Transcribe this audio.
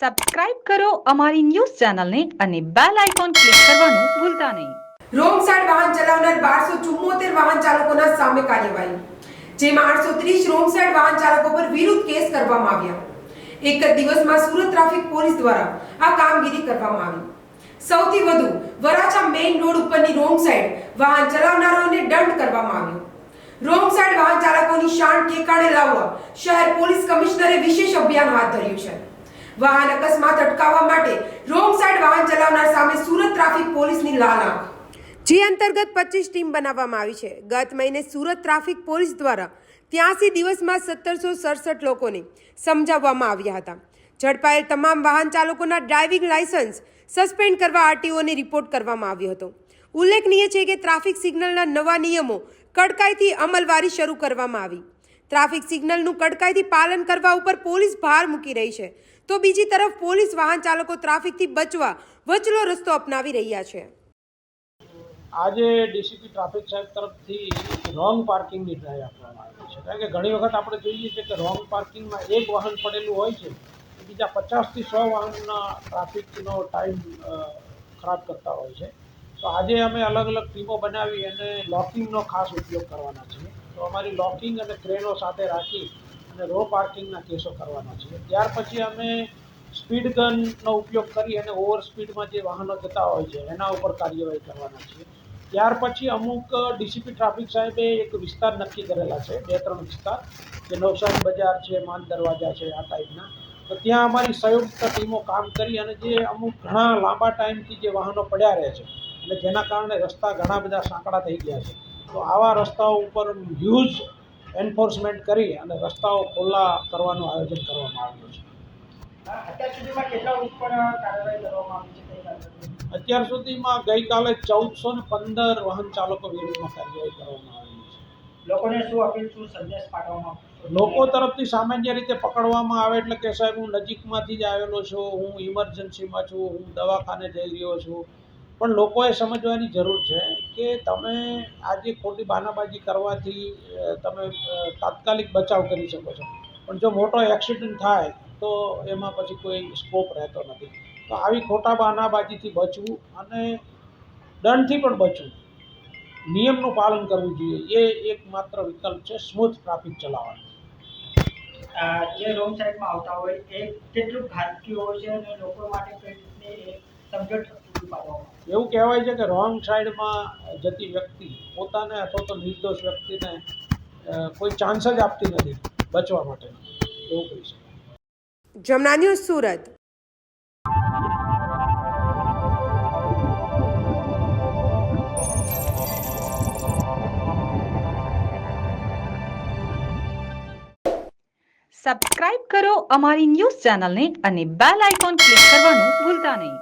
Subscribe કરો અમારી news ચેનલને અને બેલ આઇકોન ક્લિક કરવાનું ભૂલતા નહીં. રોંગ સાઇડ વાહન ચલાવનાર બારસો ચુમ્મોતેર વાહન ચાલકોના સામે કાર્યવાહી, જેમાં આઠસો ત્રીસ રોંગ સાઇડ વાહન ચાલકો પર વિરુદ્ધ કેસ કરવામાં આવ્યા. એક જ દિવસમાં સુરત ટ્રાફિક પોલીસ દ્વારા આ કામગીરી કરવામાં આવી. સૌથી વધુ વરાછા મેઇન રોડ ઉપરની રોંગ સાઇડ વાહન ચલાવનારાઓને દંડ કરવામાં આવ્યો. રોંગ સાઇડ વાહન ચાલકોની શાન ઠેકાણે લાવવા શહેર પોલીસ કમિશનરે વિશેષ અભિયાન હાથ ધર્યું છે. વાહન અકસ્માત અટકાવવા માટે રોંગ સાઈડ વાહન ચલાવનાર સામે સુરત ટ્રાફિક પોલીસની લાલ આંખ જે અંતર્ગત પચીસ ટીમ બનાવવામાં આવી છે. ગત મહિને સુરત ટ્રાફિક પોલીસ દ્વારા ત્યાંસી દિવસમાં સત્તરસો સડસઠ લોકોને સમજાવવામાં આવ્યા હતા. ઝડપાયેલ તમામ વાહન ચાલકોના ડ્રાઇવિંગ લાયસન્સ સસ્પેન્ડ કરવા આરટીઓને રિપોર્ટ કરવામાં આવ્યો હતો. ઉલ્લેખનીય છે કે ટ્રાફિક સિગ્નલના નવા નિયમો કડકાઈથી અમલવારી શરૂ કરવામાં આવી. ટ્રાફિક સિગ્નલનું કડકાઈથી પાલન કરવા ઉપર પોલીસ ભાર મૂકી રહી છે. તો બીજી તરફ પોલીસ વાહન ચાલકો ટ્રાફિકથી બચવા વચલો રસ્તો અપનાવી રહ્યા છે. આજે ડીસીપી ટ્રાફિક સાહેબ તરફથી રોંગ પાર્કિંગની ડ્રાઈવ આપવામાં આવી છે. કારણ કે ઘણી વખત આપણે જોઈએ છીએ કે રોંગ પાર્કિંગમાં એક વાહન પડેલું હોય છે, બીજા પચાસથી સો વાહનના ટ્રાફિકનો ટાઈમ ખરાબ કરતા હોય છે. તો આજે અમે અલગ અલગ ટીમો બનાવી અને લોકિંગનો ખાસ ઉપયોગ કરવાના છીએ. તો અમારી લોકિંગ અને ક્રેનો સાથે રાખી અને રો પાર્કિંગના કેસો કરવાના છે. ત્યાર પછી અમે સ્પીડ ગનનો ઉપયોગ કરી અને ઓવર સ્પીડમાં જે વાહનો જતા હોય છે, એના ઉપર કાર્યવાહી કરવાના છીએ. ત્યાર પછી અમુક ડીસીપી ટ્રાફિક સાહેબે એક વિસ્તાર નક્કી કરેલા છે, બે ત્રણ વિસ્તાર, જે નવસારી બજાર છે, માન દરવાજા છે, આ ટાઈપના તો ત્યાં અમારી સંયુક્ત ટીમો કામ કરી અને જે અમુક ઘણા લાંબા ટાઈમથી જે વાહનો પડ્યા રહે છે, અને જેના કારણે રસ્તા ઘણા બધા સાંકડા થઈ ગયા છે. તો આવા રસ્તાઓ ઉપર હ્યુજ એન્ફોર્સમેન્ટ કરી અને રસ્તાઓ ખુલ્લા કરવાનું આયોજન કરવામાં આવ્યું છે. અત્યાર સુધીમાં ગઈકાલે ચૌદસો ને પંદર વાહન ચાલકો વિરુદ્ધમાં કાર્યવાહી કરવામાં આવી છે. લોકોને શું અપીલ શું સંદેશ પાઠવવામાં લોકો તરફથી સામાન્ય રીતે પકડવામાં આવે એટલે કે સાહેબ હું નજીકમાંથી જ આવેલો છું હું ઇમરજન્સીમાં છું હું દવાખાને જઈ રહ્યો છું. પણ લોકોએ સમજવાની જરૂર છે કે તમે આજે ખોટી બાનાબાજી કરવાથી તમે તાત્કાલિક બચાવ કરી શકો છો. પણ જો મોટો એક્સિડન્ટ થાય, તો એમાં પછી કોઈ સ્કોપ રહેતો નથી. તો આવી ખોટા બાનાબાજીથી બચવું અને દંડથી પણ બચવું, નિયમનું પાલન કરવું જોઈએ. એ એકમાત્ર વિકલ્પ છે સ્મૂથ ટ્રાફિક ચલાવવાનો. જે રોંગ સાઈડમાં આવતા હોય, એ કેટલું ઘાતકી હોય છે અને લોકો માટે કઈ રીતની? એવું કહેવાય છે કે રોંગ સાઈડમાં જતી વ્યક્તિ પોતાને અથવા તો નિર્દોષ વ્યક્તિને કોઈ ચાન્સ જ આપતી નથી બચવા માટે. એવું કહી શકાય. જમના ન્યૂઝ સુરત. સબસ્ક્રાઇબ કરો અમારી ન્યૂઝ ચેનલને અને બેલ આઇકોન ક્લિક કરવાનું ભૂલતા નહીં.